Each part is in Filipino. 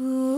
Ooh.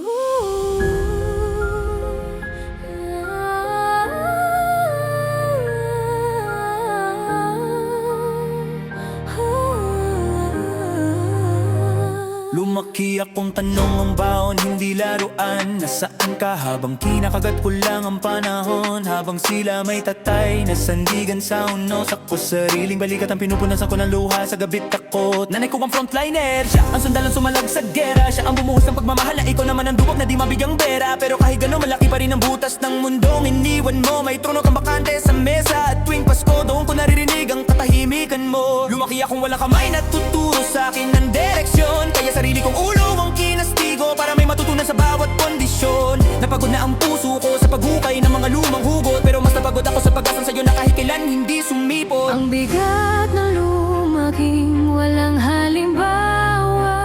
Lumaki akong tanong ang baon, hindi laruan. Nasaan ka? Habang kinakagat ko lang ang panahon. Habang sila may tatay na sandigan sa unos Ako sariling balikat ang pinupunasan ko ng luha. Sa gabit takot Nanay ko ang frontliner, siya ang sundalang sumalag sa gera. Siya ang bumuhos ng pagmamahal na ikaw naman ang duwag na di mabigyang pera. Pero kahit gano'n malaki pa rin ang butas ng mundong iniwan mo May trono kang bakante sa mesa. At tuwing Pasko Doon ko naririnig ang katahimikan mo. Lumaki akong walang kamay na tuturo sa akin ng direksyon. Kaya sarili kong ulo ang kinastigo Para may matutunan sa bawat kondisyon. Napagod na ang puso ko sa paghukay ng mga lumang hugot Pero mas napagod ako sa pag-asang sa'yo na kahit kailan hindi sumipot. Ang bigat na lumaking walang halimbawa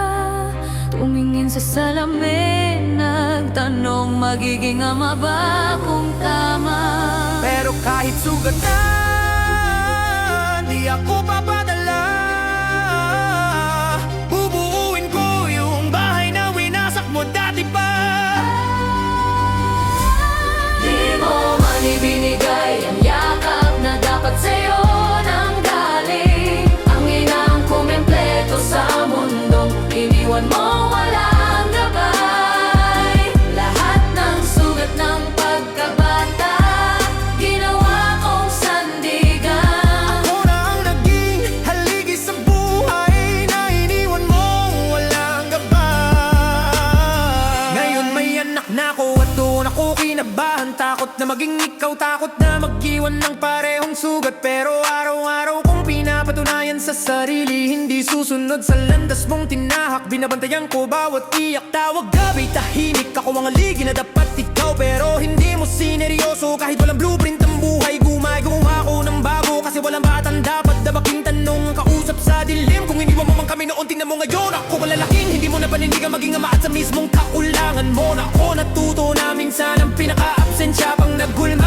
Tumingin sa salamin Nagtanong magiging ama ba kung tama? Pero kahit sugat na doon ako kinabahan Takot na maging ikaw, takot na mag-iwan ng parehong sugat. Pero araw-araw kong pinapatunayan sa sarili Hindi susunod sa landas mong tinahak. Binabantayan ko bawat iyak Tawag gabi, tahimik. Ako ang aligi na dapat ikaw Pero hindi mo sineryoso. Kahit walang blueprint ang buhay Gumay, gumawa ko ng bago. Kasi walang batang dapat Dabaking tanong kausap sa dilim. Kung iniwan mo man kami noon, tingnan mo ngayon Ako malalaking, Paninindigan maging ama at sa mismong kaulangan mo Na ako natuto na minsan ang pinaka-absensya pang nagulma.